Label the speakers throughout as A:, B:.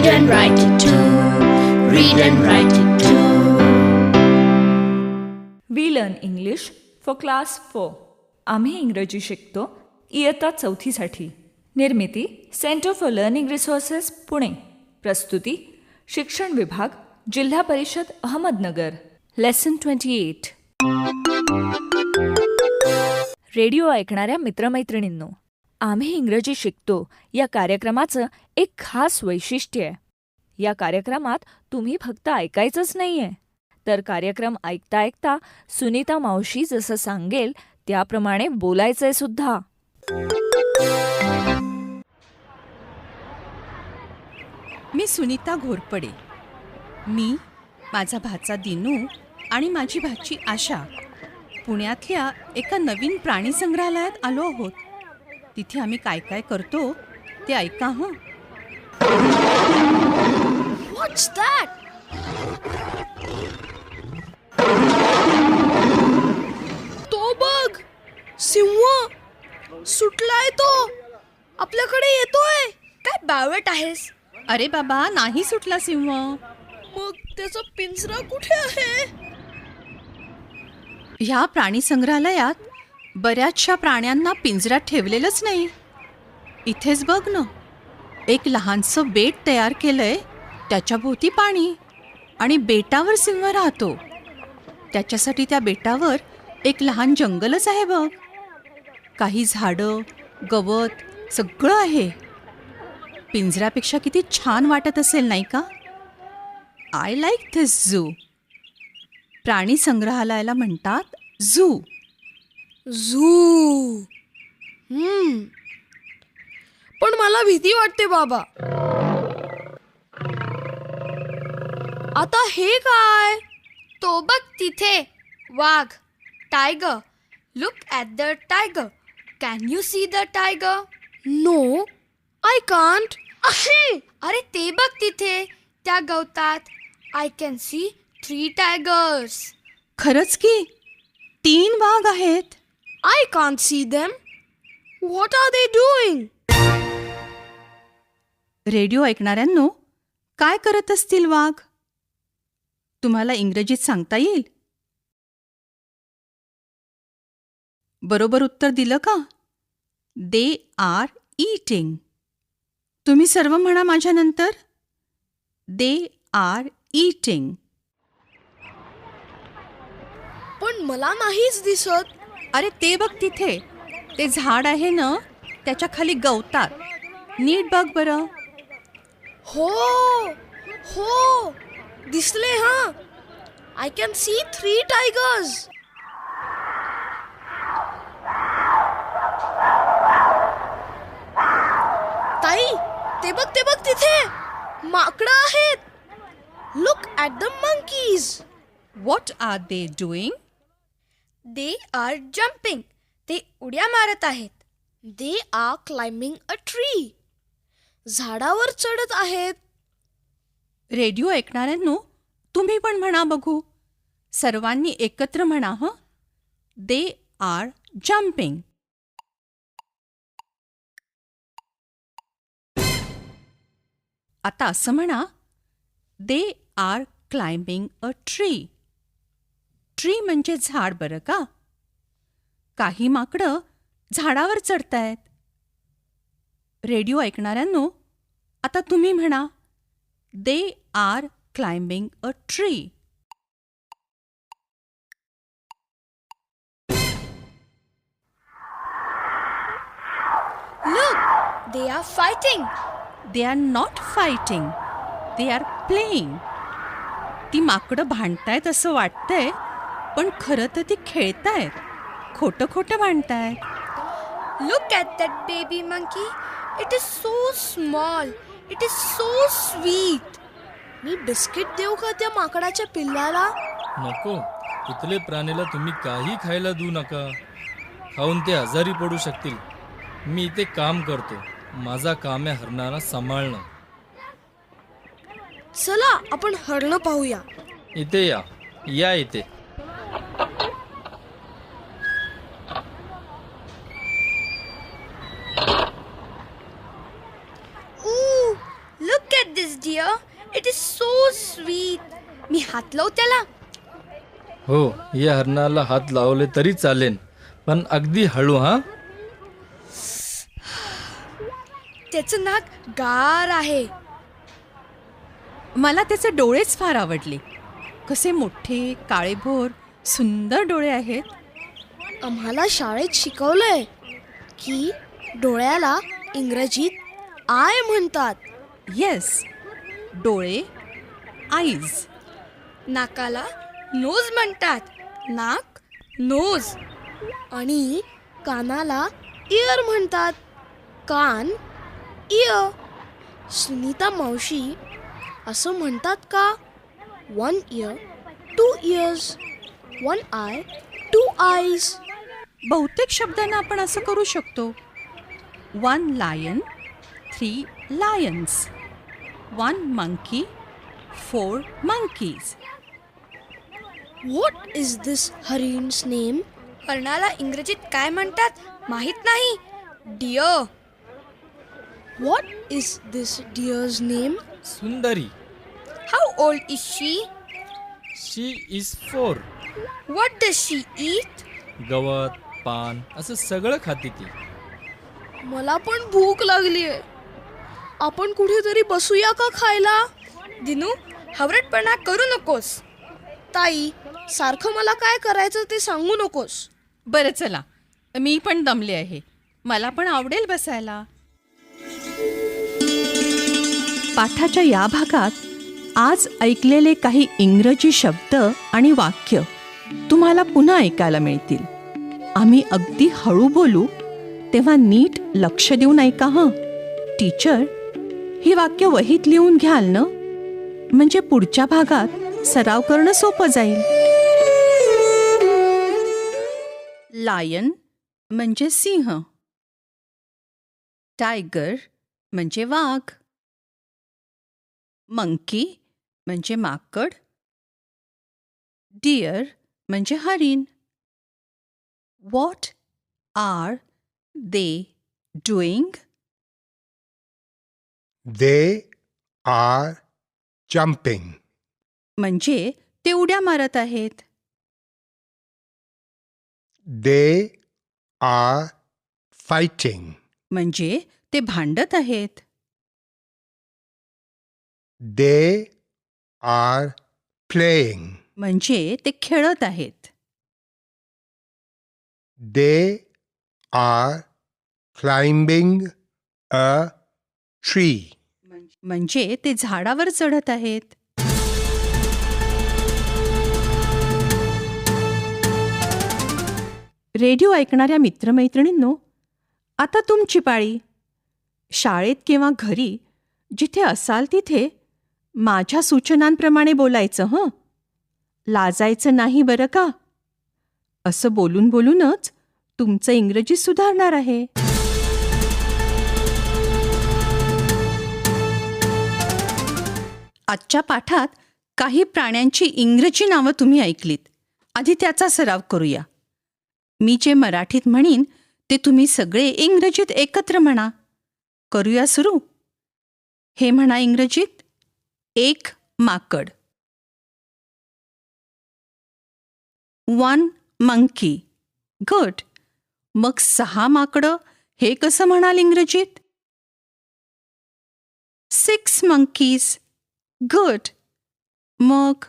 A: Read and write it too. Read and write it too.
B: We learn English for class four आम्ही इंग्रजी शिकतो इयत्ता चौथीसाठी. निर्मिती centre for learning resources Pune. प्रस्तुती शिक्षण विभाग जिल्हा परिषद Ahmednagar. Lesson twenty eight radio ऐकणाऱ्या मित्रमैत्रिणींनो आम्ही इंग्रजी शिकतो. या कार्यक्रमाचं एक खास वैशिष्ट्य आहे. या कार्यक्रमात तुम्ही फक्त ऐकायचंच नाहीये. तर कार्यक्रम ऐकता ऐकता सुनीता मावशी जसं सांगेल त्याप्रमाणे बोलायचंय सुद्धा.
C: मी सुनीता घोरपडे. मी माझा भाचा दिनू आणि माझी भाची आशा. पुण्यातल्या एका नवीन प्राणी संग्रहालयात आलो आहोत. तिथे आम्ही काय काय करतो ते ऐका हं.
A: What's that?
D: तो बघ सिंह. सुटलाय तो. आपल्याकडे येतोय. काय बावट आहेस?
C: अरे बाबा नाही सुटला सिंह.
D: मग त्याचा पिंजरा कुठे आहे?
C: ह्या प्राणी संग्रहालयात बऱ्याचशा प्राण्यांना पिंजऱ्यात ठेवलेलंच नाही. इथेच बघ ना. एक लहानसं बेट तयार केलंय त्याच्या भोवती पाणी आणि बेटावर सिंह राहतो. त्याच्यासाठी त्या बेटावर एक लहान जंगलच आहे बघ. काही झाडं गवत सगळं आहे. पिंजऱ्यापेक्षा किती छान वाटत असेल नाही का? आय लाईक धिस झू प्राणी संग्रहालयाला म्हणतात झू
D: झू. हम्म. पण मला भीती वाटते बाबा. आता हे काय?
E: तो बघ तिथे. वाघ tiger look at the tiger can you see the tiger
D: no I can't
E: अरे ते बघ तिथे त्या गवतात. I can see three tigers
C: खरंच की? तीन वाघ आहेत.
D: I can't see them what are they doing
C: radio ऐकणाऱ्यांनो काय करत असतील वाघ? तुम्हाला इंग्रजीत सांगता येईल? बरोबर उत्तर दिलं का? दे आर ईटिंग तुम्ही सर्व म्हणा माझ्यानंतर. दे आर ईटिंग
D: पण मला नाहीच दिसत.
C: अरे ते बघ तिथे. ते झाड आहे ना त्याच्याखाली गवतात. नीट बघ बरं.
D: हो हो दिसले हा. I can see three tigers ताई ते बघ ते बघ तिथे. माकडं आहेत. Look at the monkeys
C: what are they doing
E: they are jumping ते उड्या मारत आहेत.
D: They are climbing a tree झाडावर चढत आहेत.
C: रेडिओ ऐकणाऱ्यांनो तुम्ही पण म्हणा बघू. सर्वांनी एकत्र म्हणा हं? दे आर जम्पिंग आता असं म्हणा they are climbing a tree tree म्हणजे झाड बरं का? काही माकडं झाडावर चढतायत. रेडिओ ऐकणाऱ्यांनो आता तुम्ही म्हणा they are climbing a tree
E: they are fighting
C: they are not fighting they are playing ती माकडं भांडतायत असं वाटतंय पण खरं तर ती खेळतायत. खोटं खोटं भांडतायत
E: look at that baby monkey it is so small it is so sweet
D: me biscuit देऊ का त्या माकडाच्या पिल्लाला?
F: नको. इथले प्राणीला तुम्ही काही खायला देऊ नका. खाऊन ते आजारी पडू शकतील. मी इथे काम करतो. माझा काम आहे हरणारा सांभाळणं.
D: चला आपण हरणं पाहूया.
F: इथे या. या इथे
E: सो स्वीट मी हात लावू त्याला
F: हो या हरणाला हात लावले तरी चालेल. पण अगदी हळू हा?
E: त्याचं नाक गार आहे.
C: मला त्याचे डोळेच फार आवडले. कसे मोठे काळेभोर सुंदर डोळे आहेत.
D: आम्हाला शाळेत शिकवलंय की डोळ्याला इंग्रजीत आय म्हणतात.
C: येस डोळे आईज
E: नाकाला नोज म्हणतात. नाक नोज.
D: आणि कानाला इयर म्हणतात. कान इयर सुनीता मावशी असं म्हणतात का? One year two years one eye two eyes
C: बहुतेक शब्दांना आपण असं करू शकतो. One lion three lions one monkey four monkeys
D: what is this हरिन्स name
E: हरणाला इंग्रजीत काय म्हणतात? माहीत नाही. Deer
D: what is this deer's name
F: Sundari.
E: How old is she
F: she is four
E: what does she eat
F: गवत पान असं सगळं खाते ती.
D: मला पण भूक लागली आहे. आपण कुठेतरी बसूया का खायला?
E: दिनू हवरटपणा करू नकोस.
D: ताई सारखं मला काय करायचं ते सांगू नकोस.
C: बरं चला. मी पण दमले आहे. मला पण आवडेल बसायला. पाठाच्या या भागात आज ऐकलेले काही इंग्रजी शब्द आणि वाक्य तुम्हाला पुन्हा ऐकायला मिळतील. आम्ही अगदी हळू बोलू तेव्हा नीट लक्ष देऊन ऐका हं? टीचर ही वाक्य वहीत लिहून घ्याल ना? म्हणजे पुढच्या भागात सराव करणं सोपं जाईल. लायन म्हणजे सिंह. टायगर म्हणजे वाघ. मंकी म्हणजे माकड. डिअर म्हणजे हरिण. What are they doing
G: They are jumping.
C: म्हणजे ते उड्या मारत आहेत.
G: They are fighting.
C: म्हणजे ते भांडत आहेत
G: They are playing.
C: म्हणजे ते खेळत आहेत
G: They are climbing a tree.
C: म्हणजे ते झाडावर चढत आहेत रेडिओ ऐकणाऱ्या मित्रमैत्रिणींनो आता तुमची पाळी. शाळेत किंवा घरी जिथे असाल तिथे माझ्या सूचनांप्रमाणे बोलायचं हं? लाजायचं नाही बरं का? असं बोलून बोलूनच तुमचं इंग्रजी सुधारणार आहे. आजच्या पाठात काही प्राण्यांची इंग्रजी नावं तुम्ही ऐकलीत. आधी त्याचा सराव करूया. मी जे मराठीत म्हणीन ते तुम्ही सगळे इंग्रजीत एकत्र म्हणा. करूया सुरू? हे म्हणा इंग्रजीत एक माकड. One monkey. गुड. मग सहा माकडं हे कसं म्हणाल इंग्रजीत? Six monkeys. गुड. मग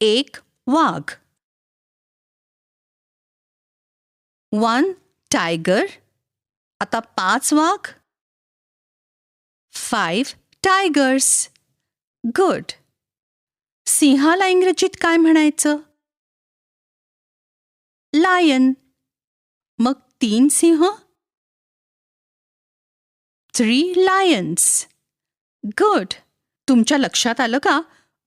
C: एक वाघ. One tiger. आता पाच वाघ. Five tigers. गुड. सिंहाला इंग्रजीत काय म्हणायचं? लायन. मग तीन सिंह? Three Lions. गुड. तुमच्या लक्षात आलं का?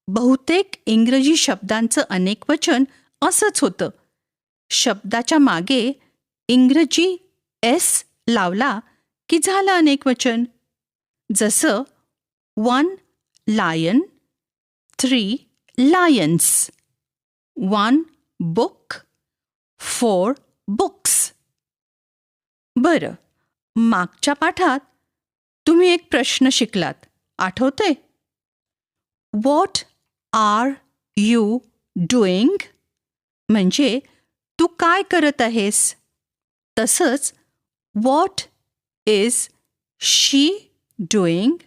C: बहुतेक इंग्रजी शब्दांचं अनेक वचन असंच होतं. शब्दाच्या मागे इंग्रजी एस लावला की झालं अनेक वचन. जसं one lion three lions one book four books. बरं मागच्या पाठात तुम्ही एक प्रश्न शिकलात. आठवते वॉट आर यू डुईंग म्हणजे तू काय करत आहेस? तसंच what is she doing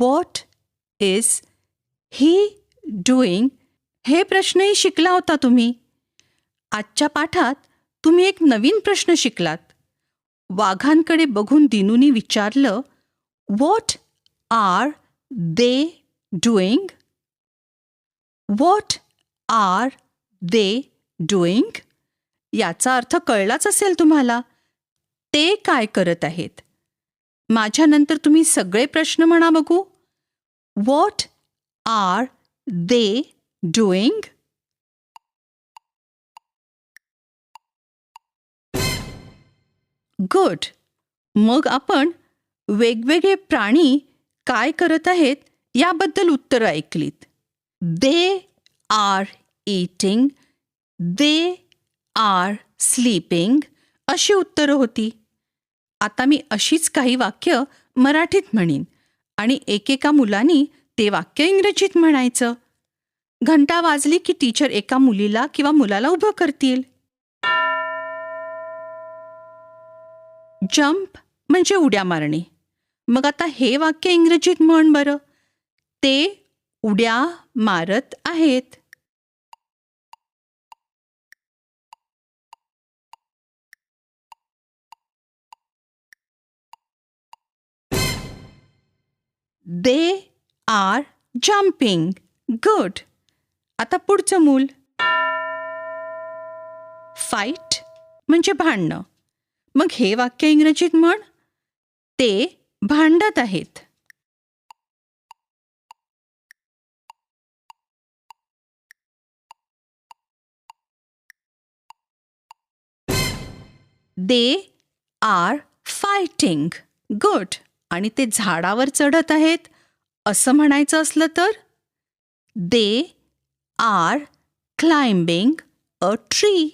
C: what is he doing हे प्रश्नही शिकला होता तुम्ही. आजच्या पाठात तुम्ही एक नवीन प्रश्न शिकलात. वाघांकडे बघून दिनूनी विचारलं what are they doing what are they doing याचा अर्थ कळलाच असेल तुम्हाला. ते काय करत आहेत? माझ्यानंतर तुम्ही सगळे प्रश्न म्हणा बघू. What are they doing good मग आपण वेगवेगळे प्राणी काय करत आहेत याबद्दल उत्तरं ऐकलीत. They are eating they are sleeping अशी उत्तरं होती. आता मी अशीच काही वाक्य मराठीत म्हणीन आणि एकेका मुलांनी ते वाक्य इंग्रजीत म्हणायचं. घंटा वाजली की टीचर एका मुलीला किंवा मुलाला उभं करतील. जंप म्हणजे उड्या मारणे. मग आता हे वाक्य इंग्रजीत म्हण बरं. ते उड्या मारत आहेत. दे आर जम्पिंग गुड आता पुढचं मूल. फाईट म्हणजे भांडणं. मग हे वाक्य इंग्रजीत म्हण. ते भांडत आहेत. दे आर फायटिंग गुड आणि ते झाडावर चढत आहेत? असं म्हणायचं असलं तर? They are climbing a tree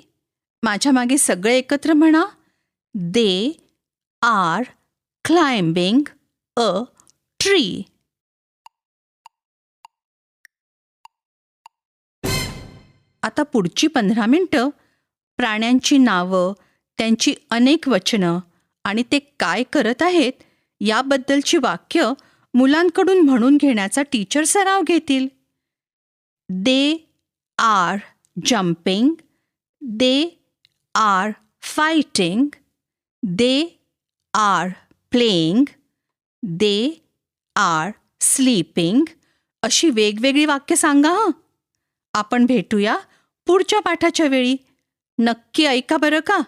C: माझ्या मागे सगळे एकत्र म्हणा. They are climbing a tree आता पुढची पंधरा मिनटं. प्राण्यांची नावं त्यांची अनेक वचनं आणि ते काय करत आहेत? याबद्दलची वाक्य मुलांकडून म्हणून घेण्याचा टीचर सराव घेतील. They are jumping they are fighting they are playing they are sleeping अशी वेगवेगळी वाक्य सांगा हं. आपण भेटूया पुढच्या पाठाच्या वेळी. नक्की ऐका बरं का.